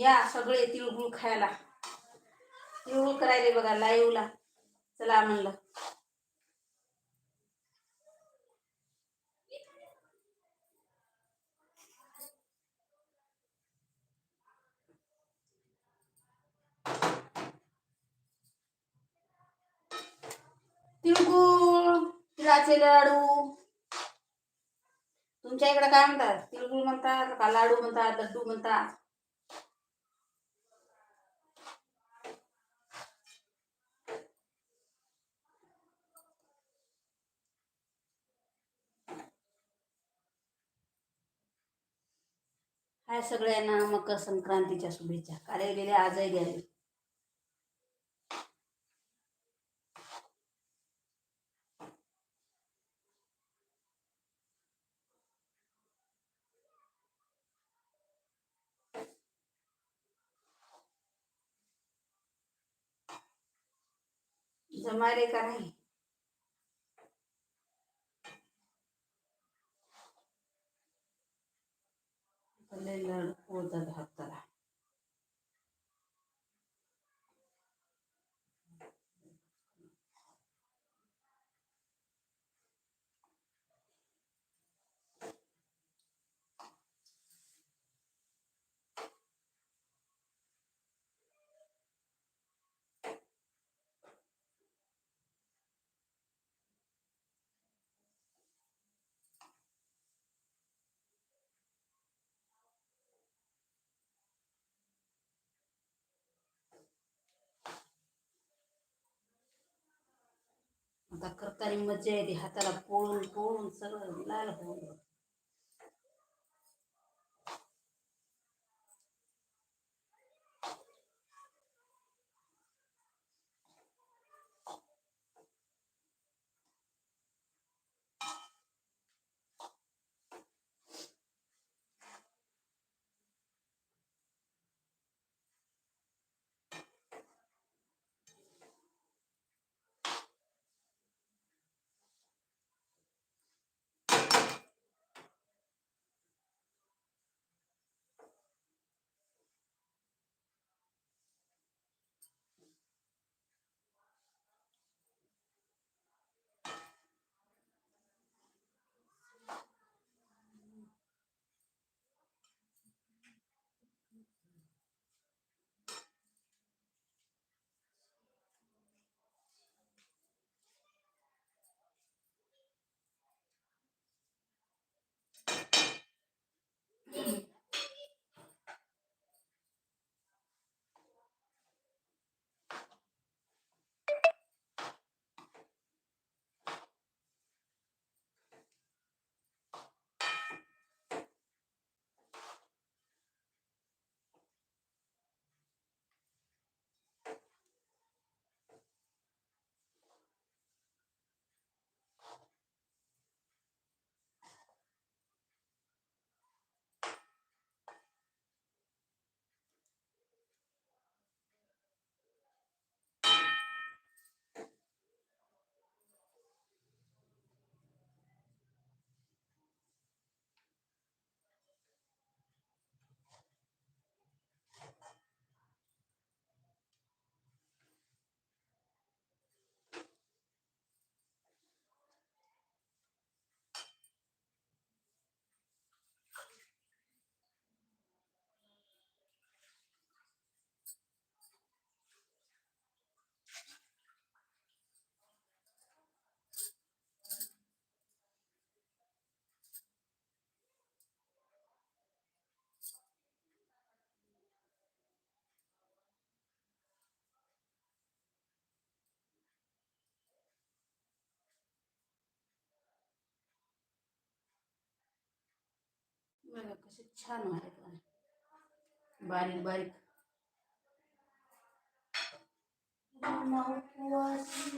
या सगळे तिळगुळ खायला. तिळगुळ करायले बघा लाईवला. चला म्हणलं. तिळगुळ तिळाचे लाडू. तुमच्या इकडे काय म्हणतात? तिळगुळ म्हणतात का लाडू म्हणतात लड्डू म्हणतात? हाय सगळ्यांना मकर संक्रांतीच्या शुभेच्छा. काले गेले आजही गेले. रे का नाही? लय लाडू पोळतात हाताला आता करताना मजा येते. हाताला पोळून पोळून सगळं लाल होऊन छान आहेत बारीक बारीक. उपवासी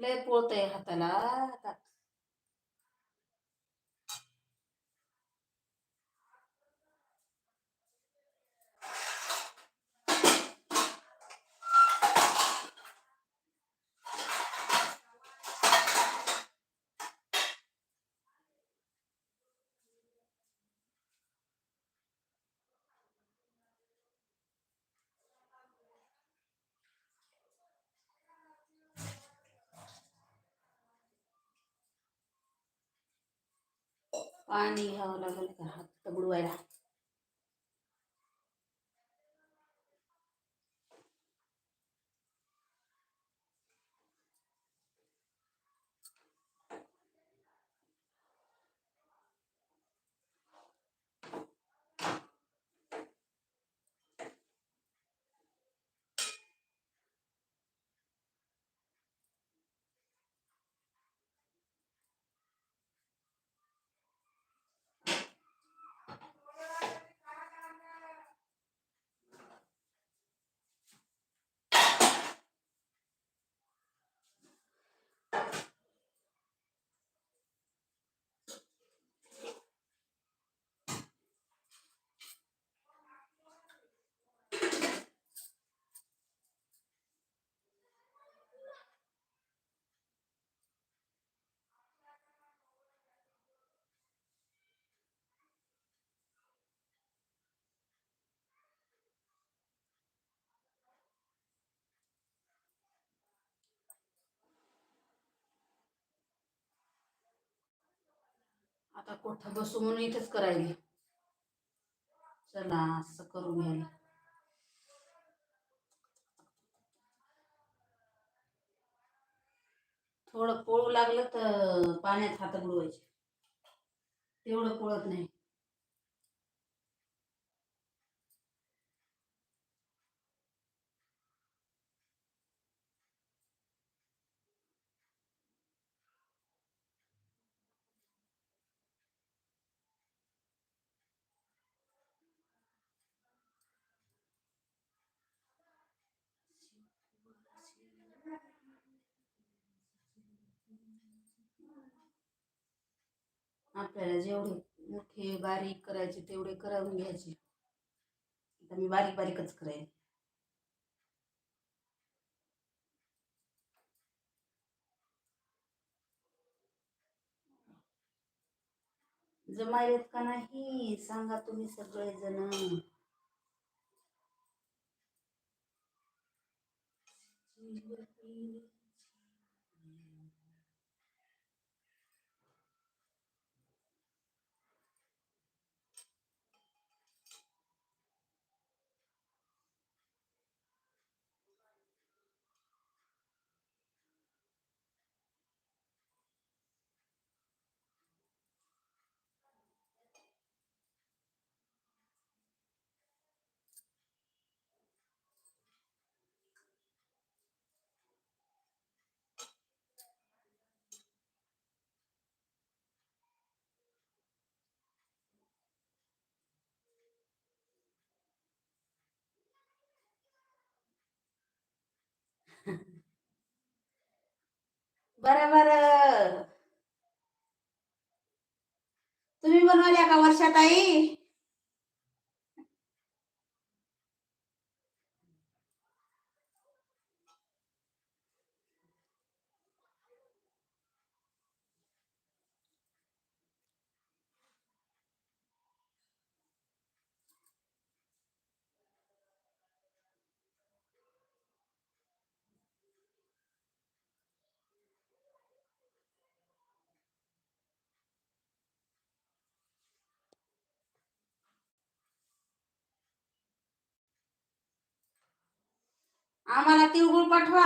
लय पोळतय हाताला पाणी घ्यावं लागेल का? हात बुडवायला. आता कोठं बसू म्हणून इथेच करायला. चला असं करून घ्यायला. थोडं पोळू लागलं तर पाण्यात हात बुडवायचे तेवढं पोळत नाही. आपल्याला जेवढे मोठे बारीक करायचे तेवढे करून घ्यायचे. आता मी बारीक बारीकच करेन. जमायलेत का नाही? सांगा तुम्ही सगळेजण. जण बरं तुम्ही बनवल्या का वर्षात आम्हाला तिळगुळ पाठवा.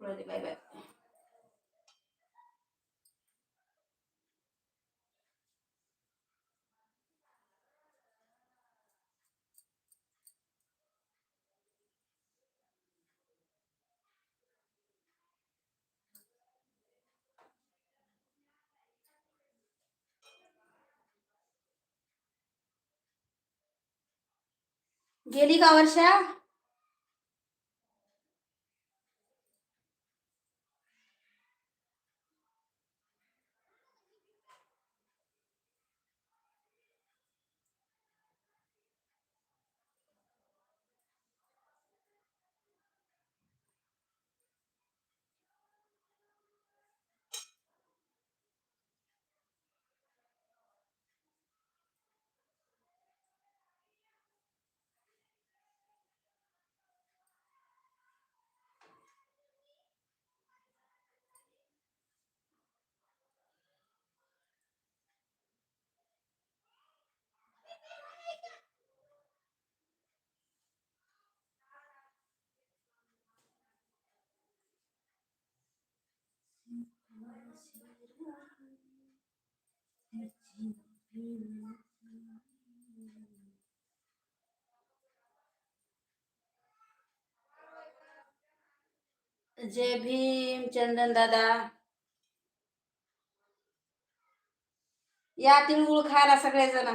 बाय बाय गेली का वर्षा? जय भीम चंदन दादा. या तिळगुळ खायला सगळेजण.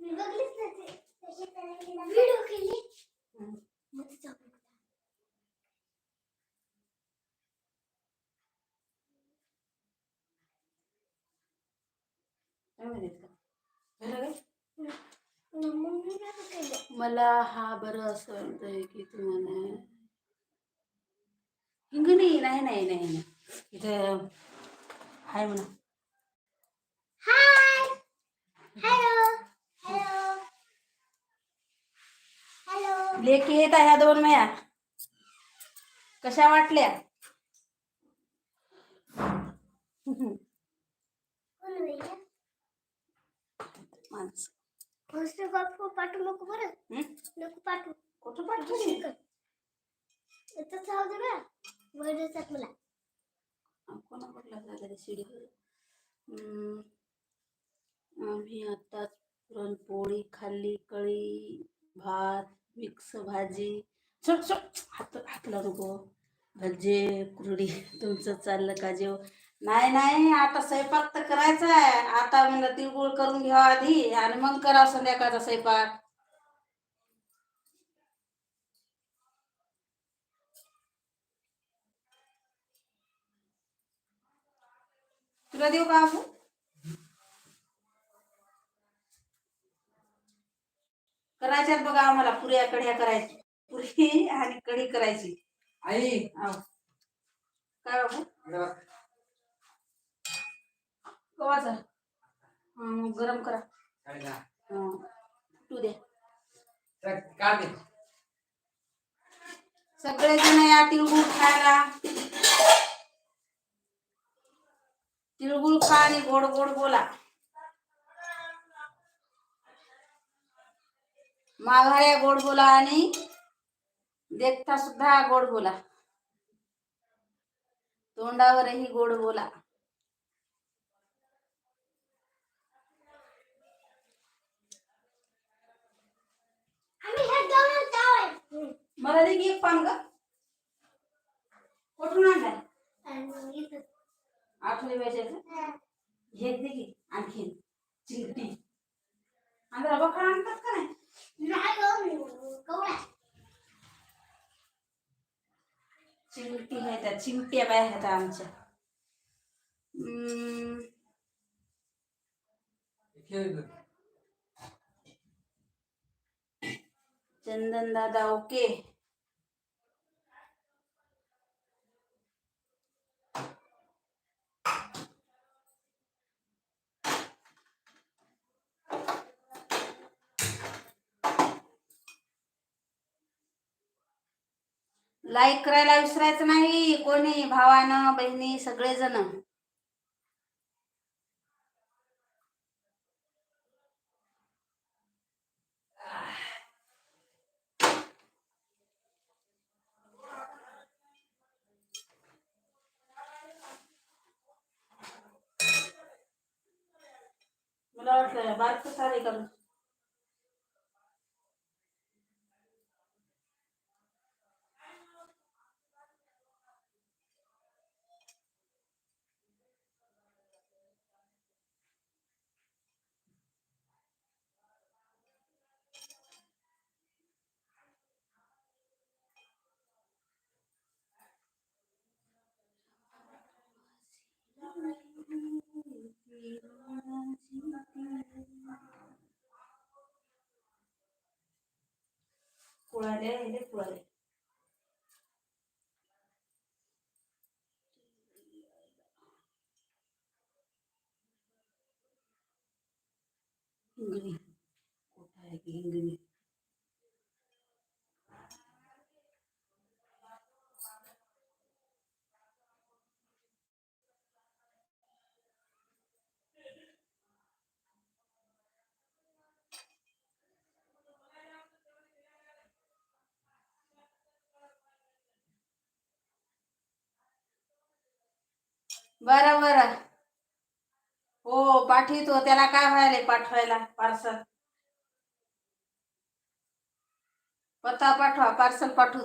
मी बघलीच ना ते कशी करायची व्हिडिओ केली हम्म. मग तिचा उपयोग झाला. का? झालं काय? मला हा बरं असं वाटतंय की तुम्हाला हिंगणी नाही नाही नाही नाही इथं हाय म्हणा. हाय. हॅलो. हॅलो. हॅलो. लेकी येत ह्या दोन माया. कशा वाटल्या कोण भैया माणसं. बापू पाठवू नको बरं? नको पाठवू. कुठं दे मला. कोणा कुठला शिडी. आम्ही आताच पुरणपोळी खाल्ली कळी भात मिक्स भाजी. सोड सोड. हात हात लावू नको. भजे कुरडी तुमचं चाललं का जेव नाही नाही आता स्वयंपाक तर करायचा आहे. आता म्हणलं तिळगुळ करून घ्यावा आधी आणि मग करावं संध्याकाळचा स्वयंपाक. तुला देऊ का आपण करायच्यात बघा आम्हाला पुऱ्या कढ्या करायची. पुरी आणि कढी करायची. आई. काय बाबू. गव्हाचा हं, गरम करा? हं, तू दे. चल, काढ दे. सगळे जण या तिळगुळ खायला. तिळगुळ खा आणि गोड गोड बोला. माघाऱ्या गोड बोला आणि देखता सुद्धा गोड बोला. तोंडावरही गोड बोला. मला दे की एक पान ग. कुठून आणलाय? आठवले पाहिजे हा. हे दे की आणखी चिंगटी आंध्रा बकरा आणतात का नाही. चिमटी आहेत त्या चिमट्या बाय आहेत आमच्या. हम्म. चंदन दादा ओके. लाईक करायला विसरायचं नाही. कोणी भावानं बहिणी सगळेजण मला वाटलं बारक सारे करून पुळाले हे पुळाले हिंगणी कुठं आहे बरं बरं. हो पाठवतो. त्याला काय व्हायला पाठवायला? पार्सल पत्ता पाठवा. पार्सल पाठवू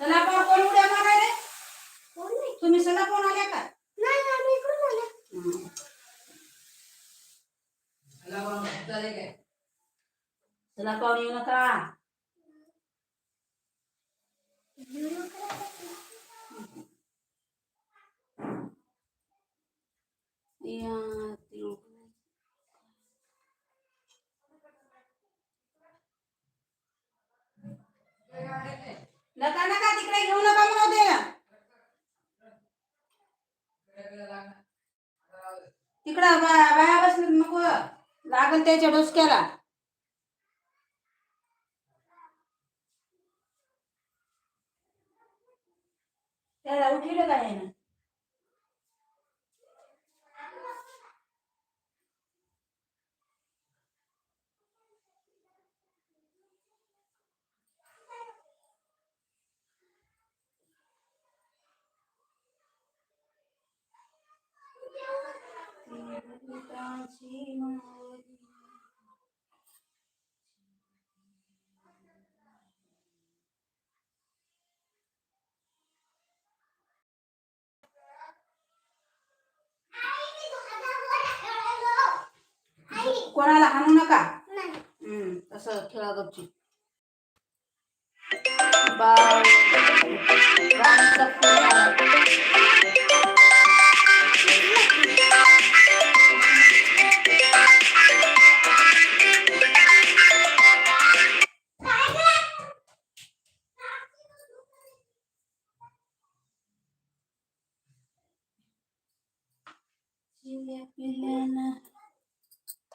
चला पाव कोण उड्या मारायले कोण नाही? तुम्ही सला कोण आल्या का नाही, आम्ही इकडून आलो. हं. चला बा, झाले काय? चला पाहून येऊ नका व्हिडिओ करायचा. या, तिळगुळ. नका नका तिकडे घेऊ नका म्हणू दे तिकडं बाया बसले नको लागल त्याच्या डोसक्याला. त्याला उठिलं काय ना कोणाला हाणू नका? हम्म तसं खेळा गपची बाळ.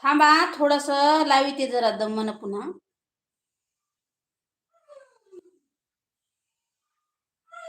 थांबा थोडस लावी ते जरा दमन पुन्हा.